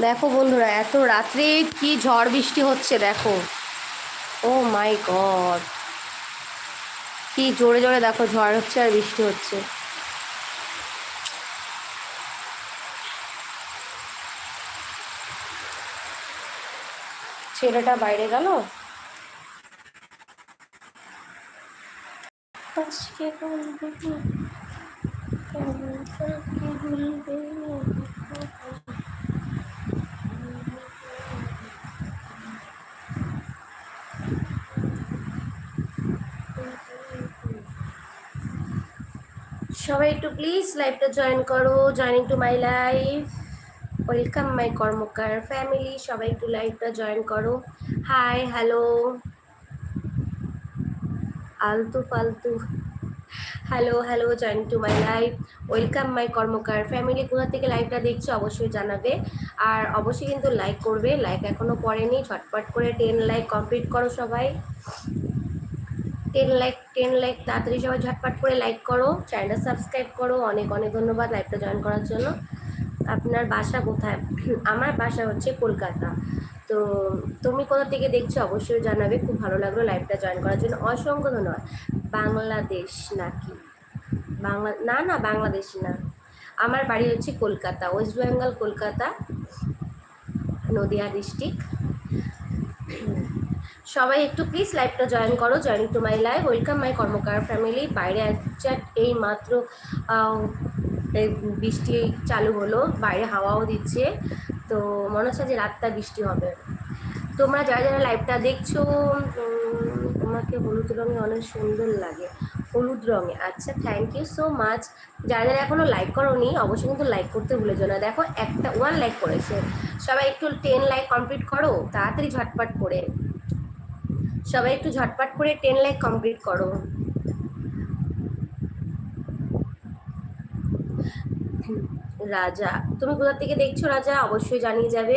দেখো বন্ধুরা, এত রাত্রে কি ঝড় বৃষ্টি হচ্ছে দেখো। Oh my God. কি জোরে জোরে দেখো ঝড় হচ্ছে আর বৃষ্টি হচ্ছে। ছেলেটা বাইরে গেল? আজকে বলবে কেমন সবাই একটু প্লিজ লাইভটা জয়েন করো joining to my life welcome my Karmakar family সবাই একটু লাইভটা জয়েন করো। হাই হ্যালো আলতু ফালতু। Hello hello join to my life welcome my Karmakar family কোথা থেকে লাইভটা দেখছ অবশ্যই জানাবে। আর অবশ্যই কিন্তু লাইক করবে লাইক এখনও পড়েনি, ঝটপট করে টেন লাইক কমপ্লিট করো সবাই। টেন লাইক টেন লাইক তাড়াতাড়ি সবাই ঝটপট করে লাইক করো চ্যানেলটা সাবস্ক্রাইব করো, অনেক অনেক ধন্যবাদ লাইভটা জয়েন করার জন্য। আপনার বাসা কোথায়? আমার বাসা হচ্ছে কলকাতা। তো তুমি কোথা থেকে দেখছ অবশ্যই জানাবে, খুব ভালো লাগল লাইভটা জয়েন করার জন্য। অসংখ্য ধন্যবাদ। বাংলাদেশ নাকি? বাংলা, না না, বাংলাদেশ না। আমার বাড়ি হচ্ছে কলকাতা, ওয়েস্ট বেঙ্গল, কলকাতা, নদিয়া ডিস্ট্রিক্ট। সবাই একটু প্লিজ লাইভটা জয়েন করো join to my live welcome my Karmakar family বাইরে একজাট এই মাত্র বৃষ্টি চালু হলো, বাইরে হাওয়াও দিচ্ছে, তো মনে হচ্ছে যে রাতটা বৃষ্টি হবে। তোমরা যারা যারা লাইভটা দেখছ তোমাকে হলুদ রঙে অনেক সুন্দর লাগে, হলুদ রঙে। আচ্ছা থ্যাংক ইউ সো মাচ যারা যারা এখনও লাইক করোনি, অবশ্যই কিন্তু লাইক করতে ভুলে যেও না। দেখো, একটা ওয়ান লাইক করেছে। সবাই একটু টেন লাইক কমপ্লিট করো, তাড়াতাড়ি ঝটপট করে। সবাই একটু ঝটপট করে টেন লাইক কমপ্লিট করো। রাজা, তুমি কোথা থেকে দেখছ রাজা? অবশ্যই জানিয়ে যাবে।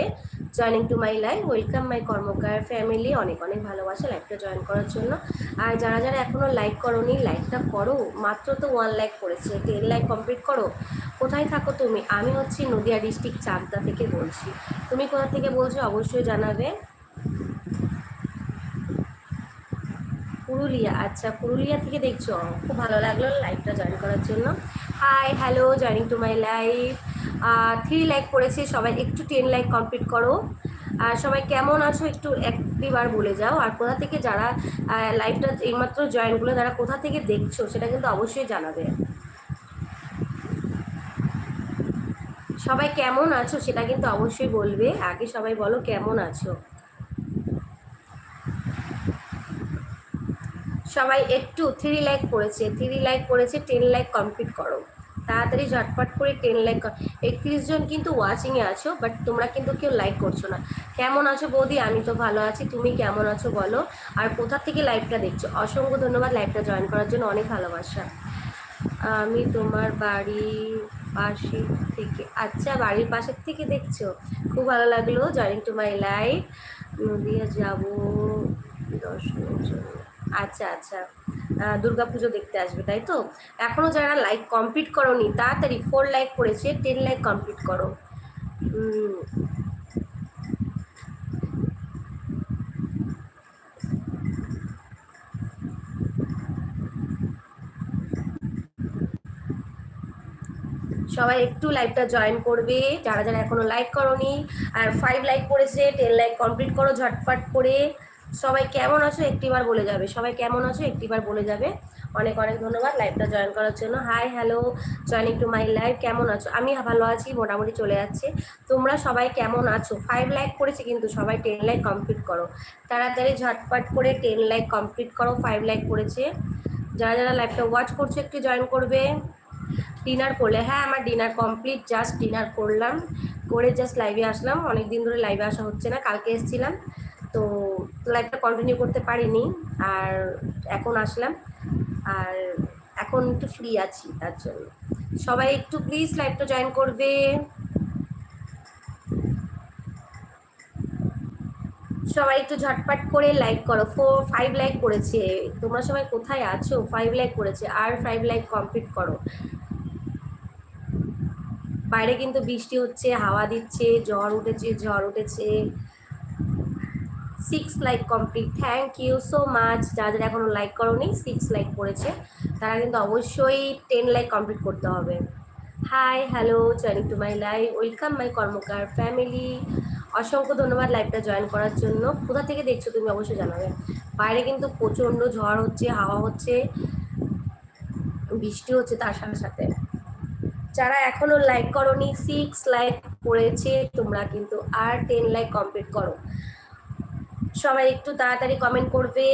Joining to my life welcome my Karmakar family অনেক অনেক ভালোবাসা লাইভটা জয়েন করার জন্য। আর যারা যারা এখনও লাইক করোনি লাইকটা করো। মাত্র তো ওয়ান লাইক করেছে টেন লাইক কমপ্লিট করো। কোথায় থাকো তুমি? আমি হচ্ছি নদিয়া ডিস্ট্রিক্ট চাকদা থেকে বলছি। তুমি কোথা থেকে বলছো? অবশ্যই জানাবে। পুরুলিয়া। আচ্ছা পুরুলিয়া থেকে দেখছ? খুব ভালো লাগল লাইভটা জয়েন করার জন্য। Hi hello joining to my life three like পড়েছে সবাই একটু টেন লাইক কমপ্লিট করো। আর সবাই কেমন আছো একটু একটিবার বলে যাও। আর কোথা থেকে যারা লাইভটা এইমাত্র জয়েনগুলো যারা কোথা থেকে দেখছ, সেটা কিন্তু অবশ্যই জানাবে। সবাই কেমন আছো, সেটা কিন্তু অবশ্যই বলবে। আগে সবাই বলো কেমন আছো। সবাই একটু থ্রি লাইক করেছে থ্রি লাইক করেছে টেন লাইক কমপ্লিট করো। তাড়াতাড়ি ঝটপট করে টেন লাইক একত্রিশ জন কিন্তু ওয়াচিংয়ে আছো বাট তোমরা কিন্তু কেউ লাইক করছ না। কেমন আছো বৌদি? আমি তো ভালো আছি, তুমি কেমন আছো বলো? আর কোথা থেকে লাইভটা দেখছ? অসংখ্য ধন্যবাদ লাইভটা জয়েন করার জন্য, অনেক ভালোবাসা। আমি তোমার বাড়ির পাশে থেকে আচ্ছা বাড়ির পাশের থেকে দেখছ? খুব ভালো লাগল joining to my life Nadia যাব দর্শনের জন্য আচ্ছা আচ্ছা। দুর্গা পুজো দেখতে আসবে, তাই তো? এখনও যারা লাইক কমপ্লিট করোনি, তাড়াতাড়ি ফোর লাইক করেছে টেন লাইক কমপ্লিট করো। সবাই একটু লাইভটা জয়েন করবে, যারা যারা এখনও লাইক করনি, আর ফাইভ লাইক করেছে টেন লাইক কমপ্লিট করো ঝটপট করে। সবাই কেমন আছো একটিবার বলে যাবে, সবাই কেমন আছো একটিবার বলে যাবে। অনেক অনেক ধন্যবাদ লাইভটা জয়েন করার জন্য। Hi hello joining to my live কেমন আছো? আমি ভালো আছি, মোটামুটি চলে যাচ্ছে। তোমরা সবাই কেমন আছো? ফাইভ লাইক করেছে কিন্তু সবাই টেন লাইক কমপ্লিট করো। তাড়াতাড়ি ঝটপট করে টেন লাইক কমপ্লিট করো ফাইভ লাইক করেছে। যারা যারা লাইভটা ওয়াচ করছ, একটু জয়েন করবে। ডিনার করলে হ্যাঁ আমার ডিনার কমপ্লিট জাস্ট ডিনার করলাম। করে জাস্ট লাইভে আসলাম। অনেক দিন ধরে লাইভে আসা হচ্ছে না, কালকে এসেছিলাম। তো লাইভটা কন্টিনিউ করতে পারিনি আর এখন আসলাম। আর এখন একটু ফ্রি আছি তার জন্য। সবাই একটু প্লিজ লাইভটা জয়েন করবে। সবাই একটু ঝটপট করে লাইক করো। ফোর ফাইভ লাইক করেছে। তোমরা সবাই কোথায় আছো? ফাইভ লাইক করেছে। আর ফাইভ লাইক কমপ্লিট করো। বাইরে কিন্তু বৃষ্টি হচ্ছে, হাওয়া দিচ্ছে, ঝড় উঠেছে ঝড় উঠেছে। Six like complete thank you so much যারা যারা এখনও লাইক করোনি সিক্স লাইক করেছে, তারা কিন্তু অবশ্যই টেন লাইক কমপ্লিট করতে হবে। Hi hello joining to my live welcome my Karmakar family অসংখ্য ধন্যবাদ লাইভটা জয়েন করার জন্য। কোথা থেকে দেখছ তুমি অবশ্যই জানাবে। বাইরে কিন্তু প্রচণ্ড ঝড় হচ্ছে, হাওয়া হচ্ছে, বৃষ্টি হচ্ছে তার সাথে সাথে। যারা এখনও লাইক করনি সিক্স লাইক করেছে, তোমরা কিন্তু আর টেন লাইক কমপ্লিট করো। সবাই একটু তাড়াতাড়ি কমেন্ট করবে।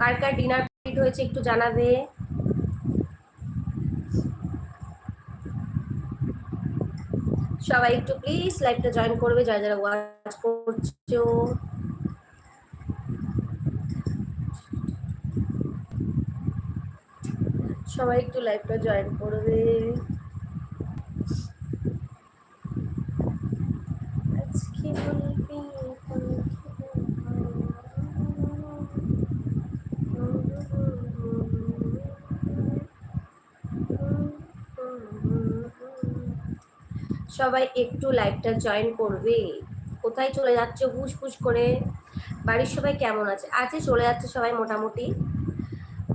কার কার ডিনার কমপ্লিট হয়েছে একটু জানাবে। সবাই একটু প্লিজ লাইভটা জয়েন করবে, যারা যারা ওয়াচ করছ। সবাই একটু লাইভটা জয়েন করবে। আজকে সবাই একটু লাইভটা জয়েন করবে। কোথায় চলে যাচ্ছ? হুস ফুস করে। বাড়ির সবাই কেমন আছে? আছে, চলে যাচ্ছে সবাই মোটামুটি।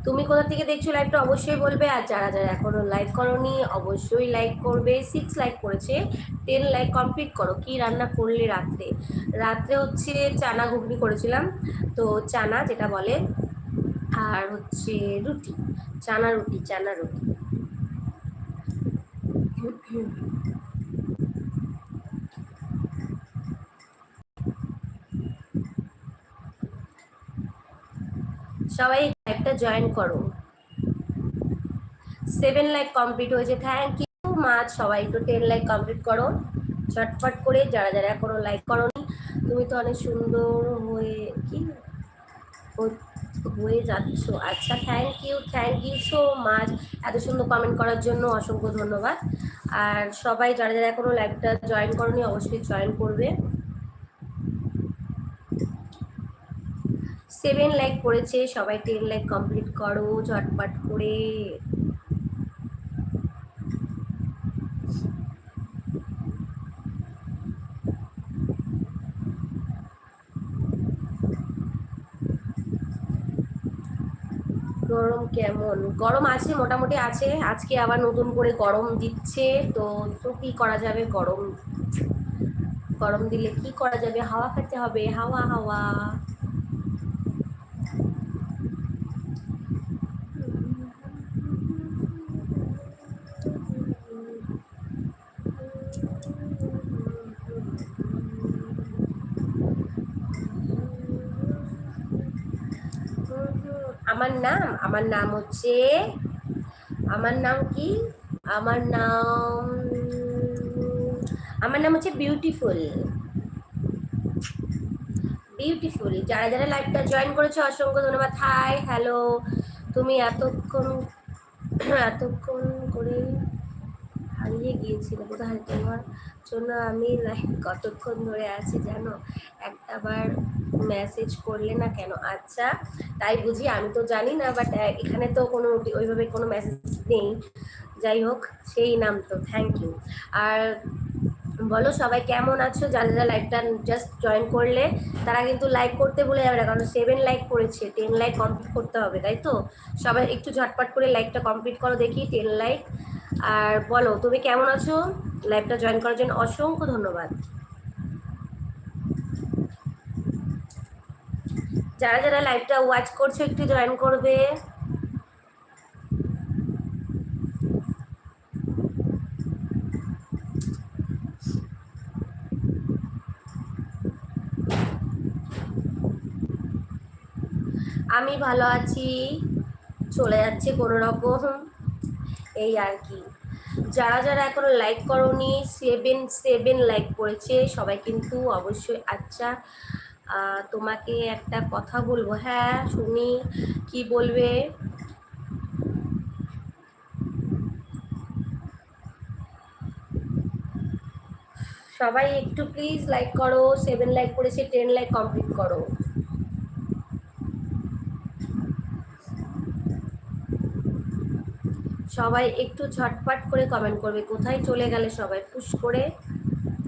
তুমি কোথা থেকে দেখছ লাইভটা অবশ্যই বলবে। আর যারা যারা এখনও লাইক করনি, অবশ্যই লাইক করবে। সিক্স লাইক করেছে টেন লাইক কমপ্লিট করো। কি রান্না করলে রাত্রে? রাত্রে হচ্ছে চানা ঘুগনি করেছিলাম। তো চানা যেটা বলে, আর হচ্ছে রুটি। চানা রুটি চানা রুটি। সবাই লাইভটা জয়েন করো। সেভেন লাইক কমপ্লিট হয়েছে। থ্যাংক ইউ মাছ সবাই একটু টেন লাইক কমপ্লিট করো। ছটফট করে যারা যারা এখনও লাইক করোনি, তুমি তো অনেক সুন্দর হয়ে কি? হয়ে যাচ্ছ। আচ্ছা thank you thank you so much এত সুন্দর কমেন্ট করার জন্য অসংখ্য ধন্যবাদ। আর সবাই যারা যারা এখনও লাইভটা জয়েন করনি, অবশ্যই জয়েন করবে। সেভেন লাইক করেছে, সবাই টেন লাইক কমপ্লিট করো, ঝটপট করে। গরম কেমন? গরম আছে, মোটামুটি আছে। আজকে আবার নতুন করে গরম দিচ্ছে, তো তো কী করা যাবে গরম? গরম দিলে কি করা যাবে? হাওয়া খেতে হবে, হাওয়া হাওয়া। আমার নাম আমার নাম হচ্ছে, আমার নাম কি? আমার নাম আমার নাম হচ্ছে বিউটিফুল বিউটিফুল যারা যারা লাইভটা জয়েন করেছ, অসংখ্য ধন্যবাদ। হাই হ্যালো তুমি এতক্ষণ এতক্ষণ করে হারিয়ে গিয়েছিল। কোথায় তোমার জন্য আমি লাইভ কতক্ষণ ধরে আছি জানো? একটাবার মেসেজ করলে না কেন? আচ্ছা তাই বুঝি, আমি তো জানি না বাট এখানে তো কোনো ওইভাবে কোনো মেসেজ নেই। যাই হোক, সেই নাম তো থ্যাংক ইউ আর বলো সবাই কেমন আছো? যারা যারা লাইকটা জাস্ট জয়েন করলে, তারা কিন্তু লাইক করতে বলে যাবে না, কারণ সেভেন লাইক করেছে টেন লাইক কমপ্লিট করতে হবে, তাই তো? সবাই একটু ঝটপট করে লাইকটা কমপ্লিট করো দেখি টেন লাইক আর বলো, তুমি কেমন আছো? লাইভটা জয়েন করার জন্য অসংখ্য ধন্যবাদ। যারা যারা লাইভটা ওয়াচ করছ, একটু জয়েন করবে। আমি ভালো আছি। চলে যাচ্ছে কোনো রকম। এই আর কি। যারা যারা এখনও লাইক করনি সেভেন সেভেন লাইক করেছে, সবাই কিন্তু অবশ্যই আচ্ছা। তোমাকে একটা কথা বলব। হ্যাঁ শুনি কি বলবে? সবাই একটু প্লিজ লাইক করো সেভেন লাইক করেছে টেন লাইক কমপ্লিট করো। সবাই একটু ঝটপট করে কমেন্ট করবে, কোথায় চলে গেলে সবাই, পুশ করে।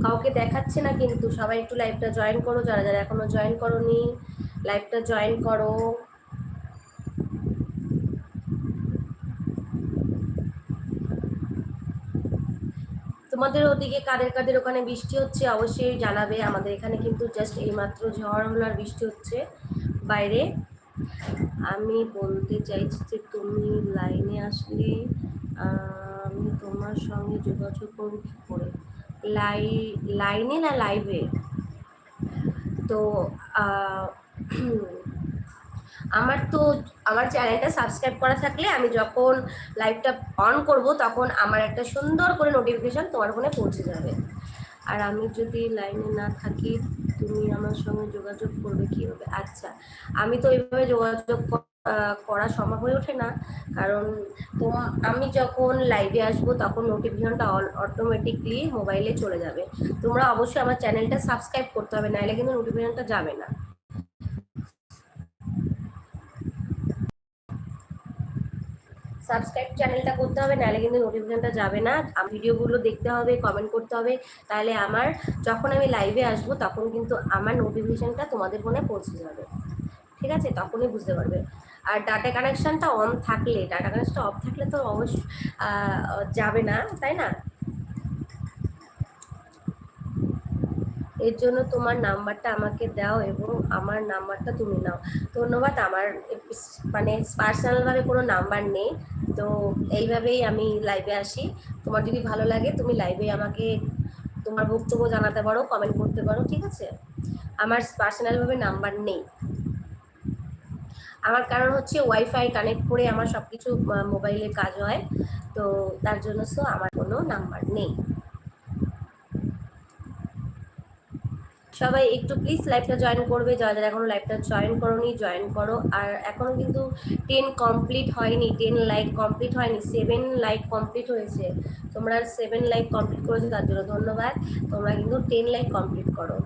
কাউকে দেখাচ্ছে না কিন্তু, সবাই একটু লাইভটা জয়েন করো, যারা যারা এখনও জয়েন করোনি লাইভটা জয়েন করো। তোমাদের ওদিকে কাদের কাদের ওখানে বৃষ্টি হচ্ছে অবশ্যই জানাবে। আমাদের এখানে কিন্তু জাস্ট এইমাত্র ঝড় হলো আর বৃষ্টি হচ্ছে বাইরে। আমি বলতে চাইছি যে তুমি লাইনে আসলে আমি তোমার সঙ্গে যোগাযোগ করব কী করে? লাই লাইনে না লাইভে? তো আমার তো আমার চ্যানেলটা সাবস্ক্রাইব করা থাকলে আমি যখন লাইভটা অন করব তখন আমার একটা সুন্দর করে নোটিফিকেশান তোমার ফোনে পৌঁছে যাবে। আর আমি যদি লাইনে না থাকি তুমি আমার সঙ্গে যোগাযোগ করবে কীভাবে? আচ্ছা আমি তো এইভাবে যোগাযোগ ক- আহ, করা সম্ভব হয়ে ওঠে না। কারণ আমি যখন লাইভে আসব তখন নোটিফিকেশনটা অটোমেটিকলি মোবাইলে চলে যাবে। তোমরা অবশ্যই আমার চ্যানেলটা সাবস্ক্রাইব করতে হবে নাহলে কিন্তু নোটিফিকেশনটা যাবে না। সাবস্ক্রাইব চ্যানেলটা করতে হবে নাহলে কিন্তু নোটিফিকেশনটা যাবে না। ভিডিওগুলো দেখতে হবে কমেন্ট করতে হবে। তাহলে আমার, যখন আমি লাইভে আসব তখন কিন্তু আমার নোটিফিকেশনটা তোমাদের ফোনে পৌঁছে যাবে। ঠিক আছে? তখনই বুঝতে পারবে। আর ডাটা কানেকশানটা অন থাকলে ডাটা কানেকশনটা অফ থাকলে তো অবশ্য যাবে না, তাই না? এর জন্য তোমার নাম্বারটা আমাকে দাও এবং আমার নাম্বারটা তুমি নাও। ধন্যবাদ, আমার মানে পার্সোনালভাবে কোনো নাম্বার নেই। তো এইভাবেই আমি লাইভে আসি। তোমার যদি ভালো লাগে, তুমি লাইভে আমাকে তোমার বক্তব্য জানাতে পারো কমেন্ট করতে পারো, ঠিক আছে? আমার পার্সোনালভাবে নাম্বার নেই। আমার কারণ হচ্ছে ওয়াইফাই কানেক্ট করে আমার সব কিছু মোবাইলে কাজ হয়। তো তার জন্য সো আমার কোনো নাম্বার নেই। সবাই একটু প্লিজ লাইভটা জয়েন করবে। যারা যারা এখনও লাইভটা জয়েন করোনি জয়েন করো। আর এখনও কিন্তু টেন কমপ্লিট হয়নি টেন লাইক কমপ্লিট হয়নি সেভেন লাইক কমপ্লিট হয়েছে। তোমরা সেভেন লাইক কমপ্লিট করেছ তার জন্য ধন্যবাদ। তোমরা কিন্তু টেন লাইক কমপ্লিট করো।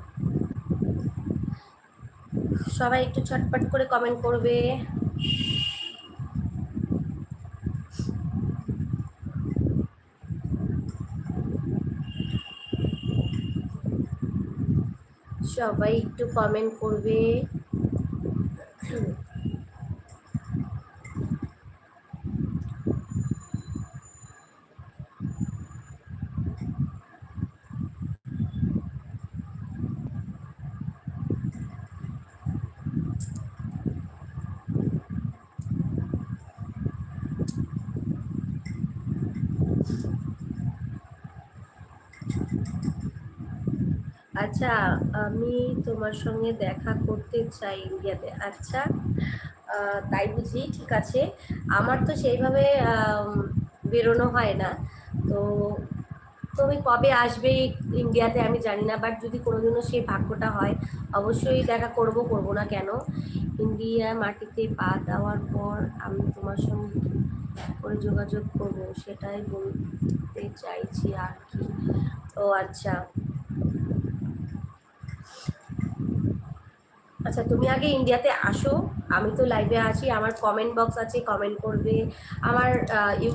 সবাই একটু ছটপট করে কমেন্ট করবে। সবাই একটু কমেন্ট করবে। আচ্ছা আমি তোমার সঙ্গে দেখা করতে চাই ইন্ডিয়াতে। আচ্ছা তাই বুঝি, ঠিক আছে। আমার তো সেইভাবে বেরোনো হয় না। তো তুমি কবে আসবে ইন্ডিয়াতে আমি জানি না বাট যদি কোনোদিনও সেই ভাগ্যটা হয়, অবশ্যই দেখা করব করব না কেন? ইন্ডিয়া মাটিতে পা দেওয়ার পর আমি তোমার সঙ্গে করে যোগাযোগ করব, সেটাই বলতে চাইছি আর কি। ও আচ্ছা। আচ্ছা তুমি আগে ইন্ডিয়াতে আসো। আমি তো লাইভে আছি, আমার কমেন্ট বক্স আছে কমেন্ট করবে। আমার ইউ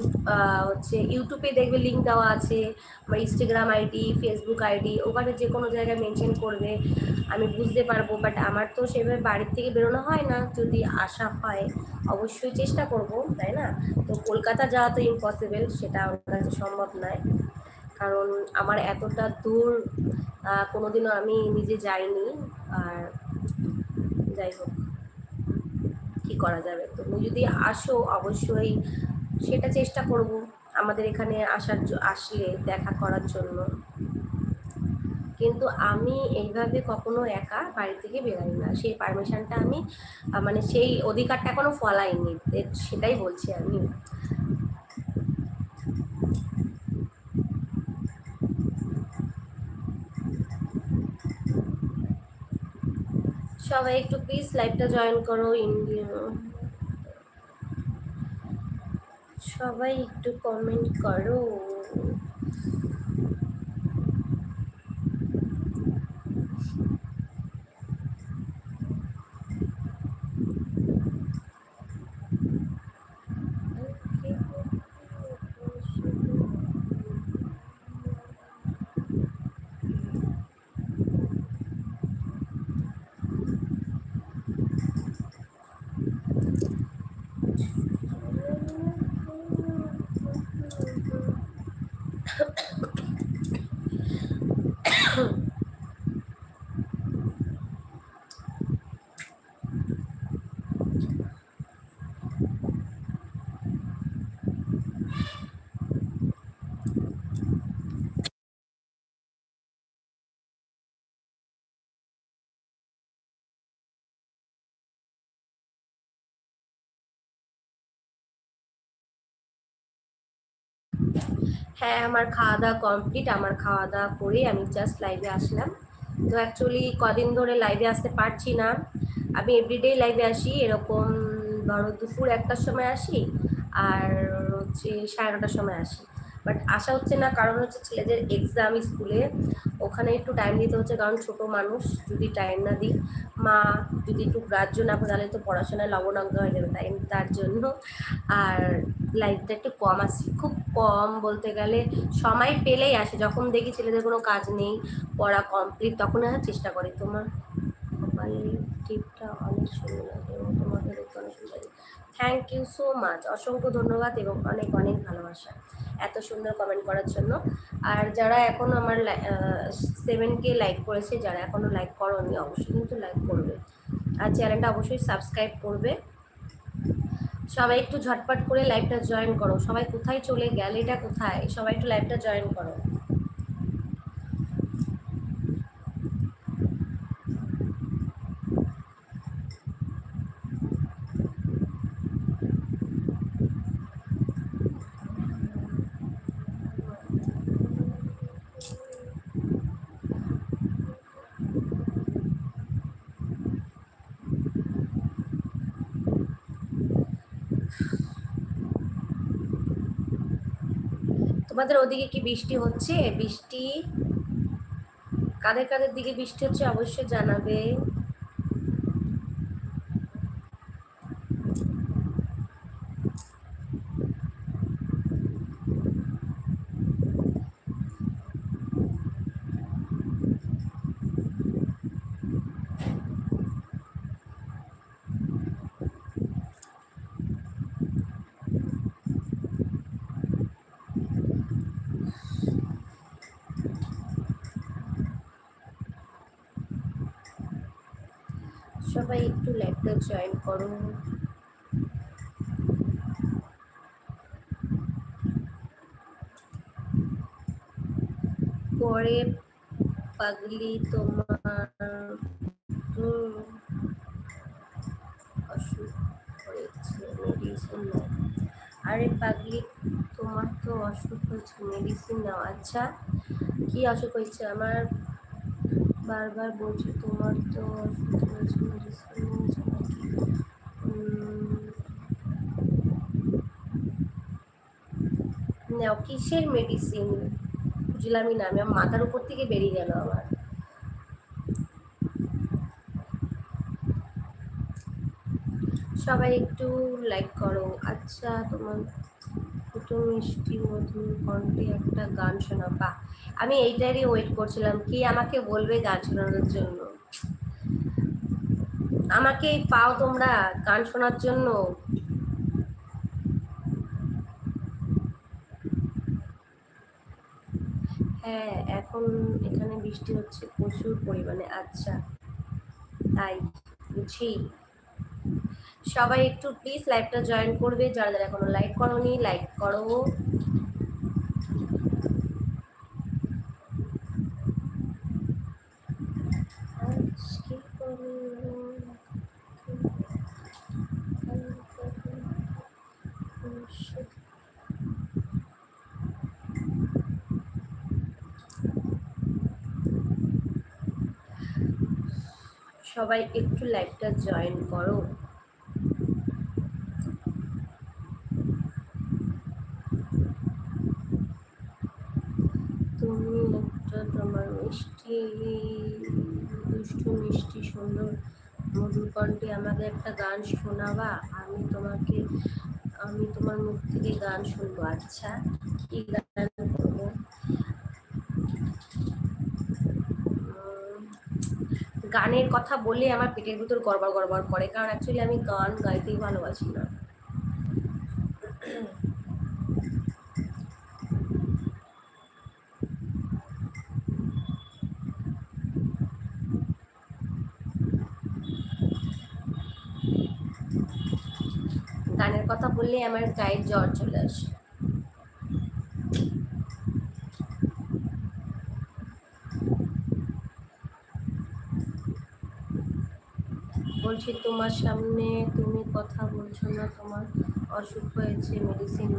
হচ্ছে ইউটিউবে দেখবে লিঙ্ক দেওয়া আছে। আমার ইনস্টাগ্রাম আইডি ফেসবুক আইডি ওখানে যে কোনো জায়গায় মেনশন করবে। আমি বুঝতে পারব বাট আমার তো সেভাবে বাড়ির থেকে বেরোনো হয় না। যদি আসা হয়, অবশ্যই চেষ্টা করব, তাই না? তো কলকাতা যাওয়া তো ইম্পসিবল সেটা আমার কাছে সম্ভব নয়। কারণ আমার এতটা দূর কোনোদিনও আমি নিজে যাইনি। আর যাই হোক, কী করা যাবে? তুমি যদি আসো অবশ্যই সেটা চেষ্টা করব আমাদের এখানে আসার আসলে দেখা করার জন্য। কিন্তু আমি এইভাবে কখনো একা বাড়ি থেকে বেরোই না। সেই পারমিশনটা আমি মানে সেই অধিকারটা এখনও ফলাইনি। সেটাই বলছি আমি। সবাই একটু প্লিজ লাইভটা জয়েন করো ইন্ডিয়া সবাই একটু কমেন্ট করো। হ্যাঁ আমার খাওয়া দাওয়া কমপ্লিট আমার খাওয়া দাওয়া করেই আমি জাস্ট লাইভে আসলাম। তো অ্যাকচুয়ালি কদিন ধরে লাইভে আসতে পারছি না। আমি এভরিডে লাইভে আসি, এরকম ধরো দুপুর একটার সময় আসি, আর হচ্ছে সাড়ে নটার সময় আসি। বাট আসা হচ্ছে না, কারণ হচ্ছে ছেলেদের এক্সাম স্কুলে ওখানে একটু টাইম দিতে হচ্ছে, কারণ ছোট মানুষ, যদি টাইম না দিই, মা যদি একটু গ্রাহ্য না করে, তাহলে তো পড়াশোনায় লবণাঙ্গ হয়ে যাবে, তাই তার জন্য। আর লাইফটা একটু কম আসি খুব কম বলতে গেলে সময় পেলেই আসে, যখন দেখি ছেলেদের কোনো কাজ নেই, পড়া কমপ্লিট তখন আসার চেষ্টা করি। তোমার কপালের টিপটা অনেক সুন্দর লাগে এবং তোমাকে দেখতে অনেক সুন্দর লাগে থ্যাংক ইউ সো মাচ অসংখ্য ধন্যবাদ, এবং অনেক অনেক ভালোবাসা। এত সুন্দর কমেন্ট করার জন্য। আর যারা এখনও আমার সেভেন কে লাইক করেছে, যারা এখনও লাইক করোনি, অবশ্যই কিন্তু লাইক করবে। আর চ্যানেলটা অবশ্যই সাবস্ক্রাইব করবে। সবাই একটু ঝটপট করে লাইভটা জয়েন করো। সবাই কোথায় চলে গেলে, এটা কোথায়? সবাই একটু লাইভটা জয়েন করো। তোমাদের ওদিকে কি বৃষ্টি হচ্ছে? বৃষ্টি? কাদের কাদের দিকে বৃষ্টি হচ্ছে অবশ্যই জানাবে। সবাই একটু লাইভটা জয়েন করো পরে পাগলি তোমার অসুখ মেডিসিন আরে পাগলি, তোমার তো অসুখ হয়েছে মেডিসিন নাও। আচ্ছা কি অসুখ হয়েছে? আমার বারবার বলছি, তোমার তো অসুখ হয়েছে মেডিসিন নিয়েছো নাকি? নাও, কিসের মেডিসিন বুঝলামই না আমি মাথার উপর থেকে বেরিয়ে গেল আমার। সবাই একটু লাইক করো। আচ্ছা তোমার দুটো মিষ্টি মধুর কণ্ঠে একটা গান শোনা বা আমি এইটারই ওয়েট করছিলাম, কি আমাকে বলবে গান শোনানোর জন্য? আমাকে পাও তোমরা গান শোনার জন্য। হ্যাঁ এখন এখানে বৃষ্টি হচ্ছে প্রচুর পরিমাণে আচ্ছা। তাই, বুঝি। সবাই একটু প্লিজ লাইভটা জয়েন করবে, যারা যারা এখনও লাইক করোনি লাইক করো। সবাই একটু লাইভটা জয়েন করো। তুমি একটা তোমার মিষ্টি, দুষ্টু, মিষ্টি, সুন্দর মধুর কণ্ঠে আমাকে একটা গান শোনাবা। আমি তোমাকে, আমি তোমার মুখ থেকে গান শুনব। আচ্ছা কি গান করব গানের কথা বললে আমার পেটের ভিতর গড়বড় গড়বড় করে, কারণ অ্যাকচুয়ালি আমি গান গাইতেই ভালোবাসি না। গানের কথা বললে আমার গায়ের জ্বর চলে আসে। বলছি তোমার সামনে তুমি কথা বলছো না তোমার অসুখ হয়েছে মেডিসিন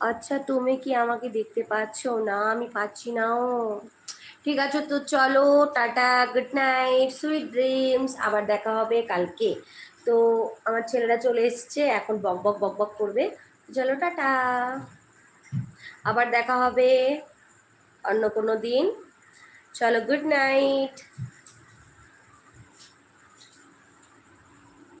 আচ্ছা তুমি কি আমাকে দেখতে পাচ্ছ? না, আমি পাচ্ছি না, ও। ঠিক আছে, তো চলো, tata good night sweet dreams আবার দেখা হবে কালকে। তো আমার ছেলেরা চলে এসছে, এখন বক বক বক বক করবে। চলো, টাটা। আবার দেখা হবে অন্য কোনো দিন। চলো গুড নাইট